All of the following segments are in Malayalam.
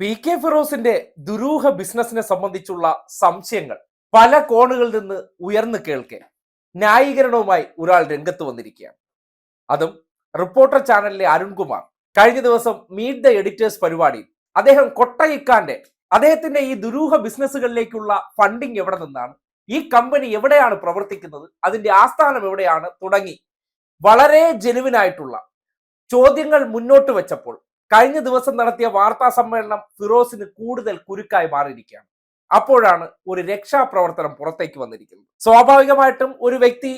പി കെ ഫിറോസിന്റെ ദുരൂഹ ബിസിനസിനെ സംബന്ധിച്ചുള്ള സംശയങ്ങൾ പല കോണുകളിൽ നിന്ന് ഉയർന്നു കേൾക്കെ. ന്യായീകരണവുമായി ഒരാൾ രംഗത്ത് വന്നിരിക്കുകയാണ്. അതും റിപ്പോർട്ടർ ചാനലിലെ അരുൺകുമാർ. കഴിഞ്ഞ ദിവസം മീറ്റ് ദ എഡിറ്റേഴ്സ് പരിപാടിയിൽ അദ്ദേഹം കൊട്ടയിക്കാന്റെ അദ്ദേഹത്തിന്റെ ഈ ദുരൂഹ ബിസിനസ്സുകളിലേക്കുള്ള ഫണ്ടിങ് എവിടെ നിന്നാണ് ഈ കമ്പനി എവിടെയാണ് പ്രവർത്തിക്കുന്നത് അതിന്റെ ആസ്ഥാനം എവിടെയാണ് തുടങ്ങി വളരെ ജെനുവിനായിട്ടുള്ള ചോദ്യങ്ങൾ മുന്നോട്ട് വെച്ചപ്പോൾ കഴിഞ്ഞ ദിവസം നടത്തിയ വാർത്താ സമ്മേളനം ഫിറോസിന് കൂടുതൽ കുരുക്കായി മാറിയിരിക്കുകയാണ്. അപ്പോഴാണ് ഒരു രക്ഷാപ്രവർത്തനം പുറത്തേക്ക് വന്നിരിക്കുന്നത്. സ്വാഭാവികമായിട്ടും ഒരു വ്യക്തി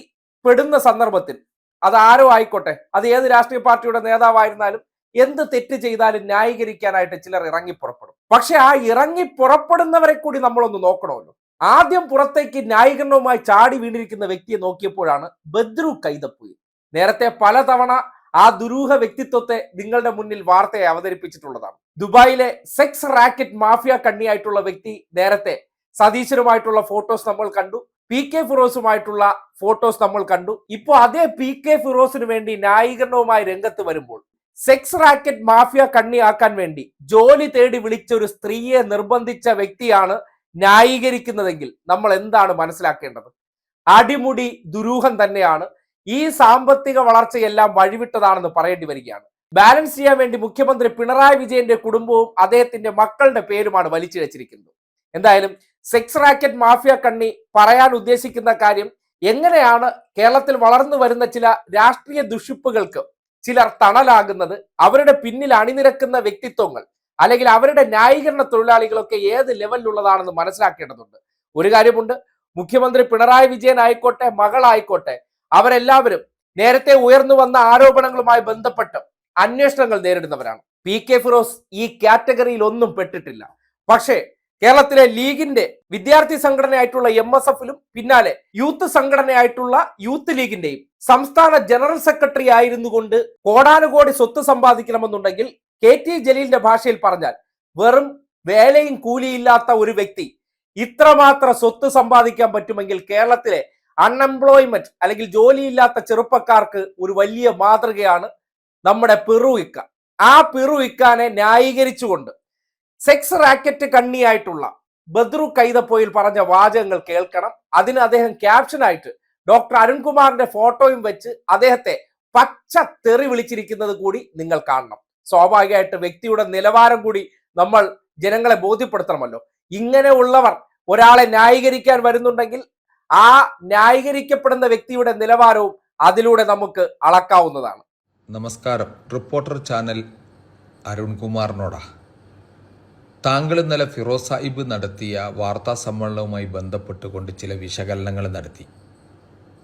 പെടുന്ന സന്ദർഭത്തിൽ അത് ആരോ ആയിക്കോട്ടെ അത് ഏത് രാഷ്ട്രീയ പാർട്ടിയുടെ നേതാവായിരുന്നാലും എന്ത് തെറ്റ് ചെയ്താലും ന്യായീകരിക്കാനായിട്ട് ചിലർ ഇറങ്ങി പുറപ്പെടും. പക്ഷെ ആ ഇറങ്ങി പുറപ്പെടുന്നവരെ കൂടി നമ്മളൊന്ന് നോക്കണമല്ലോ. ആദ്യം പുറത്തേക്ക് ന്യായീകരണവുമായി ചാടി വീണിരിക്കുന്ന വ്യക്തിയെ നോക്കിയപ്പോഴാണ് ബദ്രു കൈതപ്പുയിൽ നേരത്തെ പലതവണ ആ ദുരൂഹ വ്യക്തിത്വത്തെ നിങ്ങളുടെ മുന്നിൽ വാർത്തയെ അവതരിപ്പിച്ചിട്ടുള്ളതാണ്. ദുബായിലെ സെക്സ് റാക്കറ്റ് മാഫിയ കണ്ണിയായിട്ടുള്ള വ്യക്തി നേരത്തെ സതീശനുമായിട്ടുള്ള ഫോട്ടോസ് നമ്മൾ കണ്ടു. പി കെ ഫിറോസുമായിട്ടുള്ള ഫോട്ടോസ് നമ്മൾ കണ്ടു. ഇപ്പോൾ അതേ പി കെ ഫിറോസിന് വേണ്ടി ന്യായീകരണവുമായി രംഗത്ത് വരുമ്പോൾ സെക്സ് റാക്കറ്റ് മാഫിയ കണ്ണിയാക്കാൻ വേണ്ടി ജോലി തേടി വിളിച്ച ഒരു സ്ത്രീയെ നിർബന്ധിച്ച വ്യക്തിയാണ് ന്യായീകരിക്കുന്നതെങ്കിൽ നമ്മൾ എന്താണ് മനസ്സിലാക്കേണ്ടത്? അടിമുടി ദുരൂഹം തന്നെയാണ്. ഈ സാമ്പത്തിക വളർച്ചയെല്ലാം വഴിവിട്ടതാണെന്ന് പറയേണ്ടി വരികയാണ്. ബാലൻസ് ചെയ്യാൻ വേണ്ടി മുഖ്യമന്ത്രി പിണറായി വിജയന്റെ കുടുംബവും അദ്ദേഹത്തിന്റെ മക്കളുടെ പേരുമാണ് വലിച്ചിഴച്ചിരിക്കുന്നത് എന്തായാലും സെക്സ് റാക്കറ്റ് മാഫിയ കണ്ണി പറയാൻ ഉദ്ദേശിക്കുന്ന കാര്യം എങ്ങനെയാണ് കേരളത്തിൽ വളർന്നു വരുന്ന ചില രാഷ്ട്രീയ ദുഷിപ്പുകൾക്ക് ചിലർ തണലാകുന്നത് അവരുടെ പിന്നിൽ അണിനിരക്കുന്ന വ്യക്തിത്വങ്ങൾ അല്ലെങ്കിൽ അവരുടെ ന്യായീകരണ തൊഴിലാളികളൊക്കെ ഏത് ലെവലിലുള്ളതാണെന്ന് മനസ്സിലാക്കേണ്ടതുണ്ട്. ഒരു കാര്യമുണ്ട് മുഖ്യമന്ത്രി പിണറായി വിജയൻ ആയിക്കോട്ടെ മകളായിക്കോട്ടെ അവരെല്ലാവരും നേരത്തെ ഉയർന്നു വന്ന ആരോപണങ്ങളുമായി ബന്ധപ്പെട്ട് അന്വേഷണങ്ങൾ നേരിടുന്നവരാണ്. പി കെ ഫിറോസ് ഈ കാറ്റഗറിയിൽ ഒന്നും പെട്ടിട്ടില്ല. പക്ഷേ കേരളത്തിലെ ലീഗിന്റെ വിദ്യാർത്ഥി സംഘടനയായിട്ടുള്ള എം എസ് എഫിലും പിന്നാലെ യൂത്ത് സംഘടനയായിട്ടുള്ള യൂത്ത് ലീഗിന്റെയും സംസ്ഥാന ജനറൽ സെക്രട്ടറി ആയിരുന്നു കൊണ്ട് കോടാനുകോടി സ്വത്ത് സമ്പാദിക്കണമെന്നുണ്ടെങ്കിൽ കെ ടി ജലീലിന്റെ ഭാഷയിൽ പറഞ്ഞാൽ വെറും വേലയും കൂലിയില്ലാത്ത ഒരു വ്യക്തി ഇത്രമാത്രം സ്വത്ത് സമ്പാദിക്കാൻ പറ്റുമെങ്കിൽ കേരളത്തിലെ അൺഎംപ്ലോയ്മെന്റ് അല്ലെങ്കിൽ ജോലിയില്ലാത്ത ചെറുപ്പക്കാർക്ക് ഒരു വലിയ മാതൃകയാണ് നമ്മുടെ പിറു ഇക്ക. ആ പിറു ഇക്കാനെ ന്യായീകരിച്ചുകൊണ്ട് സെക്സ് റാക്കറ്റ് കണ്ണിയായിട്ടുള്ള ബദ്രു കൈതപ്പോയിൽ പറഞ്ഞ വാചകങ്ങൾ കേൾക്കണം. അതിന് അദ്ദേഹം ക്യാപ്ഷനായിട്ട് ഡോക്ടർ അരുൺകുമാറിന്റെ ഫോട്ടോയും വെച്ച് അദ്ദേഹത്തെ പച്ച തെറി വിളിച്ചിരിക്കുന്നത് കൂടി നിങ്ങൾ കാണണം. സ്വാഭാവികമായിട്ട് വ്യക്തിയുടെ നിലവാരം കൂടി നമ്മൾ ജനങ്ങളെ ബോധ്യപ്പെടുത്തണമല്ലോ. ഇങ്ങനെ ഉള്ളവർ ഒരാളെ ന്യായീകരിക്കാൻ വരുന്നുണ്ടെങ്കിൽ ആ ന്യായീകരിക്കപ്പെടുന്ന വ്യക്തിയുടെ നിലവാരവും അതിലൂടെ നമുക്ക് അളക്കാവുന്നതാണ്. നമസ്കാരം. റിപ്പോർട്ടർ ചാനൽ അരുൺകുമാറിനോടാ. താങ്കൾ ഇന്നലെ ഫിറോസ് സാഹിബ് നടത്തിയ വാർത്താ സമ്മേളനവുമായി ബന്ധപ്പെട്ടുകൊണ്ട് ചില വിശകലനങ്ങൾ നടത്തി.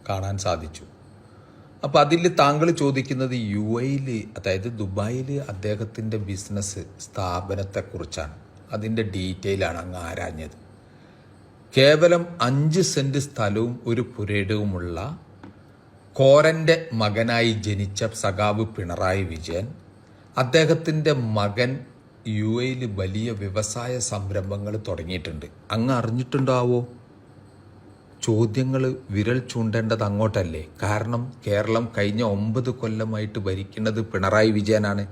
കാണാൻ സാധിച്ചു. അപ്പോൾ അതിൽ താങ്കൾ ചോദിക്കുന്നത് യു എയിൽ അതായത് ദുബായിൽ അദ്ദേഹത്തിന്റെ ബിസിനസ് സ്ഥാപനത്തെക്കുറിച്ചാണ്. അതിന്റെ ഡീറ്റെയിലാണ് അങ്ങ് ആരാഞ്ഞത്. കേവലം അഞ്ച് സെന്റ് സ്ഥലവും ഒരു പുരയിടവുമുള്ള കോരന്റെ മകനായി ജനിച്ച സഖാവ് പിണറായി വിജയൻ അദ്ദേഹത്തിന്റെ മകൻ യു എയിൽ വലിയ വ്യവസായ സംരംഭങ്ങൾ തുടങ്ങിയിട്ടുണ്ട്. അങ്ങ് അറിഞ്ഞിട്ടുണ്ടാവോ? ചോദ്യങ്ങൾ വിരൽ ചൂണ്ടേണ്ടത് അങ്ങോട്ടല്ലേ? കാരണം കേരളം കഴിഞ്ഞ ഒമ്പത് കൊല്ലമായിട്ട് ഭരിക്കുന്നത് പിണറായി വിജയനാണ്.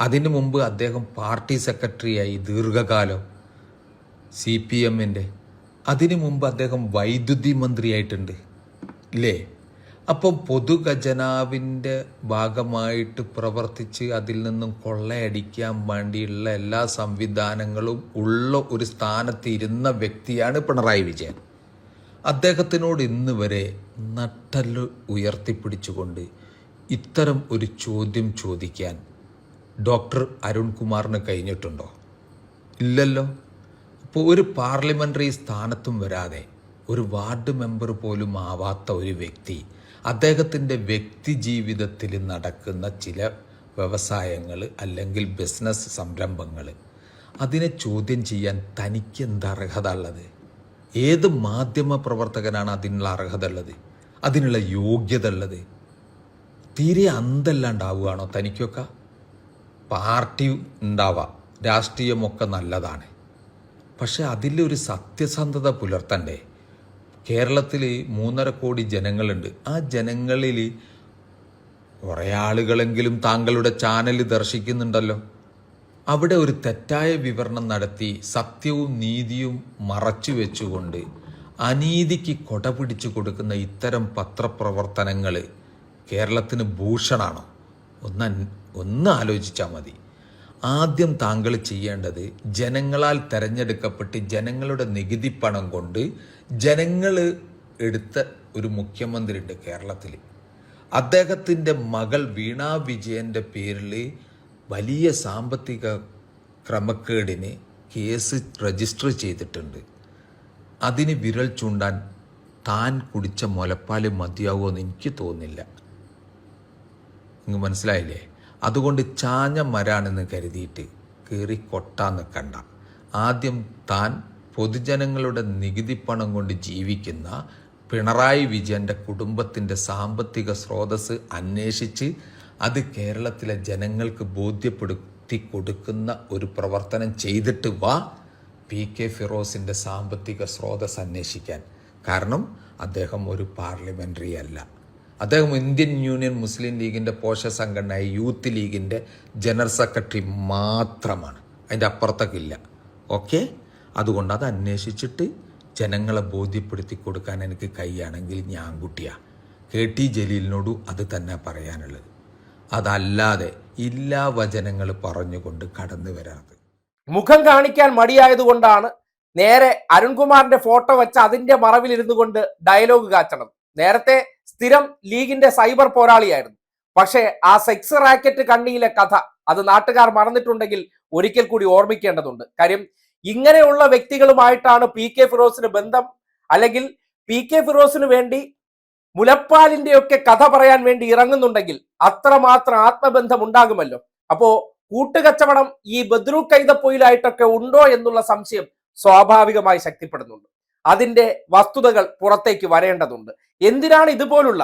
അതിനു മുമ്പ് അദ്ദേഹം പാർട്ടി സെക്രട്ടറിയായി ദീർഘകാലം സി പി എമ്മിന്റെ അതിനു മുമ്പ് അദ്ദേഹം വൈദ്യുതി മന്ത്രിയായിട്ടുണ്ട് ഇല്ലേ? അപ്പം പൊതുഖജനാവിന്റെ ഭാഗമായിട്ട് പ്രവർത്തിച്ച് അതിൽ നിന്നും കൊള്ളയടിക്കാൻ വേണ്ടിയുള്ള എല്ലാ സംവിധാനങ്ങളും ഉള്ള ഒരു സ്ഥാനത്ത് ഇരുന്ന വ്യക്തിയാണ് പിണറായി വിജയൻ. അദ്ദേഹത്തിനോട് ഇന്ന് വരെ നട്ടൽ ഉയർത്തിപ്പിടിച്ചുകൊണ്ട് ഇത്തരം ഒരു ചോദ്യം ചോദിക്കാൻ ഡോക്ടർ അരുൺകുമാറിന് കഴിഞ്ഞിട്ടുണ്ടോ? ഇല്ലല്ലോ. അപ്പോൾ ഒരു പാർലമെന്ററി സ്ഥാനത്തും വരാതെ ഒരു വാർഡ് മെമ്പർ പോലും ആവാത്ത ഒരു വ്യക്തി അദ്ദേഹത്തിന്റെ വ്യക്തി ജീവിതത്തിൽ നടക്കുന്ന ചില വ്യവസായങ്ങൾ അല്ലെങ്കിൽ ബിസിനസ് സംരംഭങ്ങൾ അതിനെ ചോദ്യം ചെയ്യാൻ തനിക്ക് എന്താ അർഹത ഉള്ളത്? ഏത് മാധ്യമ പ്രവർത്തകനാണ് അതിനുള്ള അർഹത ഉള്ളത്? അതിനുള്ള യോഗ്യത ഉള്ളത്? തീരെ അന്തല്ലാണ്ടാവുകയാണോ തനിക്കൊക്കെ? പാർട്ടി ഉണ്ടാവാം രാഷ്ട്രീയമൊക്കെ നല്ലതാണ്. പക്ഷെ അതിലൊരു സത്യസന്ധത പുലർത്തണ്ടേ? കേരളത്തിൽ മൂന്നര കോടി ജനങ്ങളുണ്ട്. ആ ജനങ്ങളിൽ കുറേ ആളുകളെങ്കിലും താങ്കളുടെ ചാനൽ ദർശിക്കുന്നുണ്ടല്ലോ. അവിടെ ഒരു തെറ്റായ വിവരണം നടത്തി സത്യവും നീതിയും മറച്ചു വെച്ചുകൊണ്ട് അനീതിക്ക് കൊട പിടിച്ചു കൊടുക്കുന്ന ഇത്തരം പത്രപ്രവർത്തനങ്ങൾ കേരളത്തിന് ഭൂഷണാണോ? ഒന്ന് ഒന്ന് ആലോചിച്ചാൽ മതി. ആദ്യം താങ്കൾ ചെയ്യേണ്ടത് ജനങ്ങളാൽ തെരഞ്ഞെടുക്കപ്പെട്ട് ജനങ്ങളുടെ നികുതി പണം കൊണ്ട് ജനങ്ങൾ എടുത്ത ഒരു മുഖ്യമന്ത്രിയുണ്ട് കേരളത്തിൽ. അദ്ദേഹത്തിന്റെ മകൾ വീണ വിജയന്റെ പേരിൽ വലിയ സാമ്പത്തിക ക്രമക്കേടിന് കേസ് രജിസ്റ്റർ ചെയ്തിട്ടുണ്ട്. അതിന് വിരൽ ചൂണ്ടാൻ താൻ കുടിച്ച മുലപ്പാൽ മതിയാവുമെന്ന് എനിക്ക് തോന്നുന്നില്ല. നിങ്ങൾ മനസ്സിലായില്ലേ? അതുകൊണ്ട് ചാഞ്ഞ മരാണെന്ന് കരുതിയിട്ട് കയറി കൊട്ടാൻ നിൽക്കണ്ട ആദ്യം താൻ പൊതുജനങ്ങളുടെ നികുതി പണം കൊണ്ട് ജീവിക്കുന്ന പിണറായി വിജയന്റെ കുടുംബത്തിന്റെ സാമ്പത്തിക സ്രോതസ് അന്വേഷിച്ച് അത് കേരളത്തിലെ ജനങ്ങൾക്ക് ബോധ്യപ്പെടുത്തി കൊടുക്കുന്ന ഒരു പ്രവർത്തനം ചെയ്തിട്ട് വാ പി കെ ഫിറോസിന്റെ സാമ്പത്തിക സ്രോതസ് അന്വേഷിക്കാൻ. കാരണം അദ്ദേഹം ഒരു പാർലമെന്ററി അല്ല അദ്ദേഹം ഇന്ത്യൻ യൂണിയൻ മുസ്ലിം ലീഗിന്റെ പോഷക സംഘടനയായ യൂത്ത് ലീഗിന്റെ ജനറൽ സെക്രട്ടറി മാത്രമാണ്. അതിന്റെ അപ്പുറത്തേക്കില്ല ഓക്കെ? അതുകൊണ്ട് അത് അന്വേഷിച്ചിട്ട് ജനങ്ങളെ ബോധ്യപ്പെടുത്തി കൊടുക്കാൻ എനിക്ക് കൈയാണെങ്കിൽ ഞാൻ കുട്ടിയാണ് കെ ടി ജലീലിനോട് അത് തന്നെ പറയാനുള്ളത്. അതല്ലാതെ ഇല്ലാ വചനങ്ങൾ പറഞ്ഞുകൊണ്ട് കടന്നു വരാതെ. മുഖം കാണിക്കാൻ മടിയായതുകൊണ്ടാണ് നേരെ അരുൺകുമാറിന്റെ ഫോട്ടോ വെച്ച് അതിന്റെ മറവിലിരുന്നു കൊണ്ട് ഡയലോഗ് കാച്ചണം. നേരത്തെ സ്ഥിരം ലീഗിന്റെ സൈബർ പോരാളിയായിരുന്നു. പക്ഷേ ആ സെക്സ് റാക്കറ്റ് കണ്ണിയിലെ കഥ അത് നാട്ടുകാർ മറന്നിട്ടുണ്ടെങ്കിൽ ഒരിക്കൽ കൂടി ഓർമ്മിക്കേണ്ടതുണ്ട്. കാര്യം ഇങ്ങനെയുള്ള വ്യക്തികളുമായിട്ടാണ് പി കെ ഫിറോസിന് ബന്ധം. അല്ലെങ്കിൽ പി കെ ഫിറോസിന് വേണ്ടി മുലപ്പാലിന്റെ ഒക്കെ കഥ പറയാൻ വേണ്ടി ഇറങ്ങുന്നുണ്ടെങ്കിൽ അത്രമാത്രം ആത്മബന്ധം ഉണ്ടാകുമല്ലോ. അപ്പോ കൂട്ടുകച്ചവടം ഈ ബദ്രു കൈതപ്പൊയിലായിട്ടൊക്കെ ഉണ്ടോ എന്നുള്ള സംശയം സ്വാഭാവികമായി ശക്തിപ്പെടുന്നുണ്ട്. അതിന്റെ വസ്തുതകൾ പുറത്തേക്ക് വരേണ്ടതുണ്ട്. എന്തിനാണ് ഇതുപോലുള്ള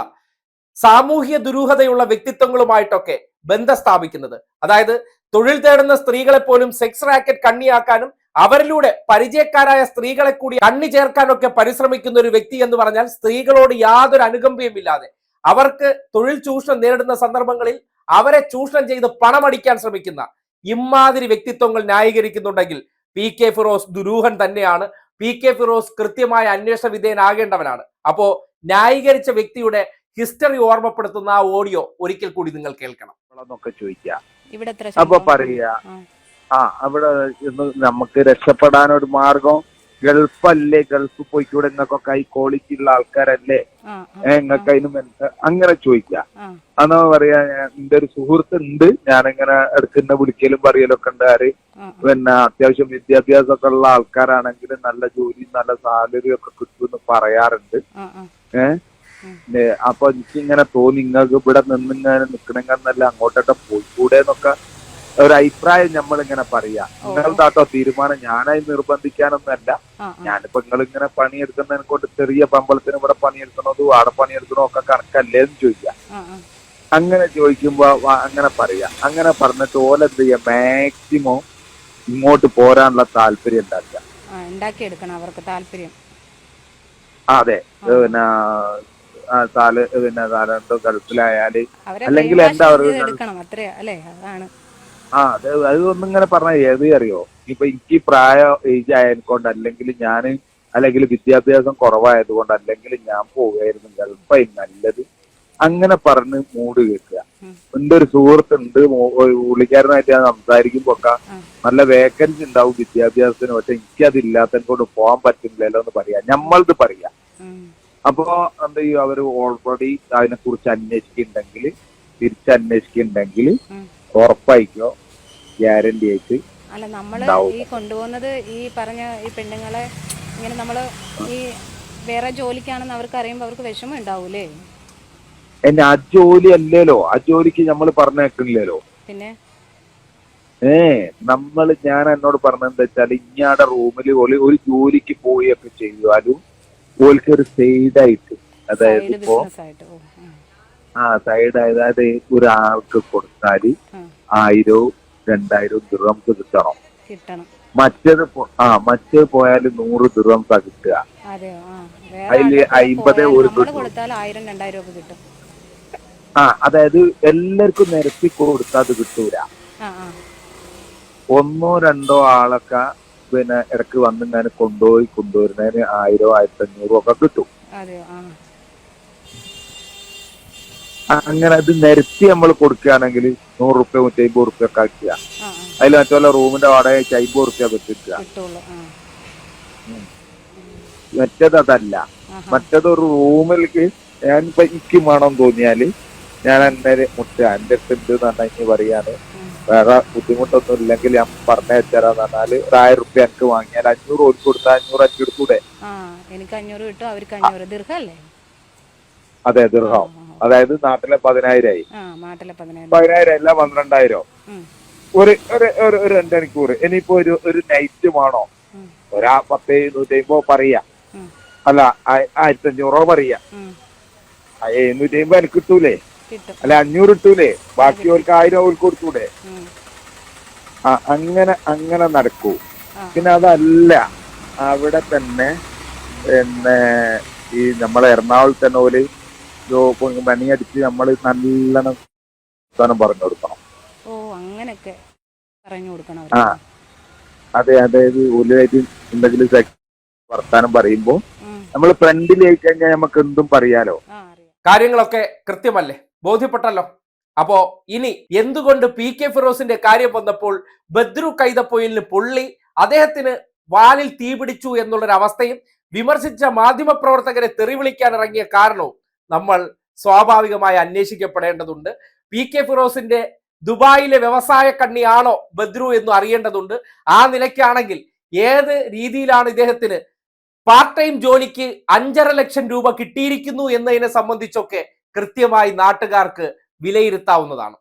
സാമൂഹ്യ ദുരൂഹതയുള്ള വ്യക്തിത്വങ്ങളുമായിട്ടൊക്കെ ബന്ധം സ്ഥാപിക്കുന്നത്? അതായത് തൊഴിൽ തേടുന്ന സ്ത്രീകളെ പോലും സെക്സ് റാക്കറ്റ് കണ്ണിയാക്കാനും അവരിലൂടെ പരിചയക്കാരായ സ്ത്രീകളെ കൂടി കണ്ണി ചേർക്കാനൊക്കെ പരിശ്രമിക്കുന്ന ഒരു വ്യക്തി എന്ന് പറഞ്ഞാൽ സ്ത്രീകളോട് യാതൊരു അനുകമ്പയും ഇല്ലാതെ അവർക്ക് തൊഴിൽ ചൂഷണം നേരിടുന്ന സന്ദർഭങ്ങളിൽ അവരെ ചൂഷണം ചെയ്ത് പണമടിക്കാൻ ശ്രമിക്കുന്ന ഇമാതിരി വ്യക്തിത്വങ്ങൾ ന്യായീകരിക്കുന്നുണ്ടെങ്കിൽ പി കെ ഫിറോസ് ദുരൂഹൻ തന്നെയാണ് പി കെ ഫിറോസ് കൃത്യമായ അന്വേഷണ വിധേയനാകേണ്ടവനാണ്. അപ്പോ ന്യായീകരിച്ച വ്യക്തിയുടെ ഹിസ്റ്ററി ഓർമ്മപ്പെടുത്തുന്ന ആ ഓഡിയോ ഒരിക്കൽ കൂടി നിങ്ങൾ കേൾക്കണം. ചോദിക്കുക ഇവിടെ എത്ര അപ്പൊ പറയുക ആ. അവിടെ ഇന്ന് നമുക്ക് രക്ഷപ്പെടാൻ ഒരു മാർഗം ഗൾഫല്ലേ ഗൾഫ് പോയിക്കൂടെ നിങ്ങൾക്കൊക്കെ ഹൈ ക്വാളിറ്റി ഉള്ള ആൾക്കാരല്ലേ നിങ്ങൾക്ക് അതിന് അങ്ങനെ ചോദിക്കുക അന്നാ പറയാ എന്റെ ഒരു സുഹൃത്ത് ഉണ്ട് ഞാനിങ്ങനെ എടുക്കുന്ന വിളിക്കലും പറയലും ഒക്കെ ഉണ്ട് ആര് പിന്നെ അത്യാവശ്യം വിദ്യാഭ്യാസം ഒക്കെ ഉള്ള ആൾക്കാരാണെങ്കിൽ നല്ല ജോലി നല്ല സാലറി ഒക്കെ കിട്ടുമെന്ന് പറയാറുണ്ട്. ഏഹ് അപ്പൊ എനിക്ക് ഇങ്ങനെ തോന്നി നിങ്ങൾക്ക് ഇവിടെ നിന്നിങ്ങനെ നിക്കണെങ്കിൽ നല്ല അങ്ങോട്ടൊക്കെ പോയിക്കൂടെ എന്നൊക്കെ ഒരു അഭിപ്രായം നമ്മൾ ഇങ്ങനെ പറയാ നിങ്ങളുടെ തീരുമാനം ഞാനായി നിർബന്ധിക്കാനൊന്നല്ല. ഞാനിപ്പോ നിങ്ങൾ ഇങ്ങനെ പണിയെടുക്കുന്നതിനെ കൊണ്ട് ചെറിയ പമ്പളത്തിന് ഇവിടെ പണിയെടുക്കണതും ആടെ പണിയെടുക്കണോ ഒക്കെ കണക്കല്ലേ എന്ന് ചോദിക്കാം. അങ്ങനെ ചോദിക്കുമ്പോ അങ്ങനെ പറയാ. അങ്ങനെ പറഞ്ഞിട്ട് ഓലെന്ത് ചെയ്യാ മാക്സിമം ഇങ്ങോട്ട് പോരാനുള്ള താല്പര്യം ഉണ്ടാക്കുക. ഉണ്ടാക്കിയെടുക്കണം അവർക്ക് താല്പര്യം. അതെ. പിന്നെ താൽ പിന്നെ താലന്തോ ഗൾഫിലായാൽ അല്ലെങ്കിൽ എന്താ അവർ ആ അത് അത് ഒന്നിങ്ങനെ പറഞ്ഞ ഏത് അറിയോ? ഇപ്പൊ എനിക്ക് പ്രായ ഏജ് ആയതുകൊണ്ട് അല്ലെങ്കിൽ ഞാൻ അല്ലെങ്കിൽ വിദ്യാഭ്യാസം കുറവായതുകൊണ്ട് അല്ലെങ്കിൽ ഞാൻ പോവുകയായിരുന്നു ഗൾഫായി നല്ലത് അങ്ങനെ പറഞ്ഞ് മൂട് കേൾക്കുക. എന്റെ ഒരു സുഹൃത്തുണ്ട് പുള്ളിക്കാരനായിട്ട് ഞാൻ സംസാരിക്കുമ്പോ ഒക്കെ നല്ല വേക്കൻസി ഉണ്ടാവും വിദ്യാഭ്യാസത്തിന് പക്ഷെ എനിക്കത് ഇല്ലാത്തതിനെ കൊണ്ട് പോകാൻ പറ്റുന്നില്ലല്ലോ എന്ന് പറയാ. ഞമ്മളത് പറയാ. അപ്പോ എന്താ ചെയ്യും? അവർ ഓൾറെഡി അതിനെ കുറിച്ച് അന്വേഷിക്കുന്നുണ്ടെങ്കിൽ തിരിച്ചന്വേഷിക്കുന്നുണ്ടെങ്കിൽ. ഉറപ്പായിക്കോ? ഗ്യാരണ്ടി ആയിട്ട് അല്ല ഉണ്ടാവും. ഈ കൊണ്ടുപോകുന്നത് ഈ പറഞ്ഞ ഈ പെണ്ണുങ്ങളെ ഇങ്ങനെ നമ്മൾ ഈ വേറെ ജോലിക്കാണെന്ന് അവർക്ക് അറിയുമ്പോ അവർക്ക് വിഷമം ഉണ്ടാവൂലേ? എന്നെ ആ ജോലി അല്ലല്ലോ ആ ജോലിക്ക് നമ്മൾ പറഞ്ഞേക്കില്ലല്ലോ പിന്നെ? ഏ നമ്മൾ ഞാൻ എന്നോട് പറഞ്ഞെന്താ വെച്ചാൽ ഇങ്ങാടെ റൂമിൽ ഓൽ ഒരു ജോലിക്ക് പോയൊക്കെ ചെയ്താലും ഓൽക്ക് ഒരു സൈഡായിട്ട് അതായത് ഇപ്പോ. ആ സൈഡ് അതായത് ഒരാൾക്ക് കൊടുത്താൽ ആയിരവും രണ്ടായിരവും ദിറംസ് കിട്ടണം. കിട്ടണം. മറ്റേത് ആ മറ്റേത് പോയാൽ നൂറ് ദിറംസാ കിട്ടുക. അതിൽ അയിമ്പതേ ഒരു രണ്ടായിരം കിട്ടും. ആ അതായത് എല്ലാവർക്കും നിരത്തി കൊടുത്താൽ അത് കിട്ടൂല. ഒന്നോ രണ്ടോ ആളൊക്കെ പിന്നെ ഇടയ്ക്ക് വന്നിങ്ങനെ കൊണ്ടുപോയി കൊണ്ടുവരുന്നതിന് ആയിരോ ആയിരത്തി അഞ്ഞൂറോ ഒക്കെ കിട്ടും. അങ്ങനെ അത് നിരത്തി നമ്മൾ കൊടുക്കുകയാണെങ്കിൽ നൂറ് റുപ്യ നൂറ്റി അമ്പത് റുപ്യ ഒക്കെ ആക്കുക അതിൽ മറ്റുള്ള റൂമിന്റെ വാടക അമ്പത് റുപ്യ ആ. മറ്റേത് അതല്ല. മറ്റേത് ഒരു റൂമിലേക്ക് ഞാൻ എനിക്ക് വേണം തോന്നിയാൽ ഞാൻ എന്നെ മുട്ട എന്റെ അടുത്ത് ഉണ്ട് എന്ന് പറഞ്ഞാൽ പറയാണ്. ഉം. വേറെ ബുദ്ധിമുട്ടൊന്നും ഇല്ലെങ്കിൽ ഞാൻ പറഞ്ഞു തരാന്ന് പറഞ്ഞാൽ ഒരു ആയിരം റുപ്യ എനിക്ക് വാങ്ങിയാൽ അഞ്ഞൂറ് ഓടി കൊടുത്താൽ അഞ്ഞൂറ് അഞ്ചു എടുത്തൂടെ എനിക്ക് അഞ്ഞൂറ് കിട്ടും അവർക്ക് അഞ്ഞൂറ്. ദീർഘല്ലേ അതെ ദീർഘം. അതായത് നാട്ടിലെ പതിനായിരമായി പതിനായിരം. അല്ല പന്ത്രണ്ടായിരം. ഒരു ഒരു ഒരു രണ്ട് മണിക്കൂർ ഇനിയിപ്പോ ഒരു ഒരു നൈറ്റ് വേണോ. ഒരാ പത്ത് നൂറ്റി അമ്പത് പറയാ അല്ല ആയിരത്തി അഞ്ഞൂറോ പറയാ. എഴുന്നൂറ്റി അമ്പത് എനിക്ക് കിട്ടൂലേ? അല്ല അഞ്ഞൂറ് കിട്ടൂലേ? ബാക്കി അവർക്ക് ആയിരം അവർക്ക് കൊടുത്തൂടെ? ആ അങ്ങനെ അങ്ങനെ നടക്കൂ. പിന്നെ അതല്ല അവിടെ തന്നെ പിന്നെ ഈ നമ്മളെ എറണാകുളത്ത് തന്നെ പോലെ പണിയടിച്ച് നമ്മൾ നല്ലോണം സാധനം പറഞ്ഞു കൊടുക്കണം. ഓ അങ്ങനൊക്കെ പറഞ്ഞു കൊടുക്കണം ആ. അതെ അതായത് ഉള്ളിലായിട്ട് എന്തെങ്കിലും വർത്താനം പറയുമ്പോ ഉം. നമ്മൾ ഫ്രണ്ടിലേക്ക് കഴിഞ്ഞാൽ നമുക്ക് എന്തും പറയാലോ? ആ അറിയാം. കാര്യങ്ങളൊക്കെ കൃത്യമല്ലേ? ബോധ്യപ്പെട്ടല്ലോ? അപ്പോ ഇനി എന്തുകൊണ്ട് പി കെ ഫിറോസിന്റെ കാര്യം വന്നപ്പോൾ ബദ്രു കൈതപ്പൊയിലിന് പൊള്ളി അദ്ദേഹത്തിന് വാലിൽ തീപിടിച്ചു എന്നുള്ളൊരു അവസ്ഥയും വിമർശിച്ച മാധ്യമപ്രവർത്തകരെ തെറിവിളിക്കാൻ ഇറങ്ങിയ കാരണവും നമ്മൾ സ്വാഭാവികമായി അന്വേഷിക്കപ്പെടേണ്ടതുണ്ട്. പി കെ ഫിറോസിന്റെ ദുബായിലെ വ്യവസായ കണ്ണിയാണോ ബദ്രു എന്ന് അറിയേണ്ടതുണ്ട്. ആ നിലയ്ക്കാണെങ്കിൽ ഏത് രീതിയിലാണ് ഇദ്ദേഹത്തിന് പാർട്ട് ടൈം ജോലിക്ക് അഞ്ചര ലക്ഷം രൂപ കിട്ടിയിരിക്കുന്നു എന്നതിനെ സംബന്ധിച്ചൊക്കെ കൃത്യമായി നാട്ടുകാർക്ക് വിലയിരുത്താവുന്നതാണ്.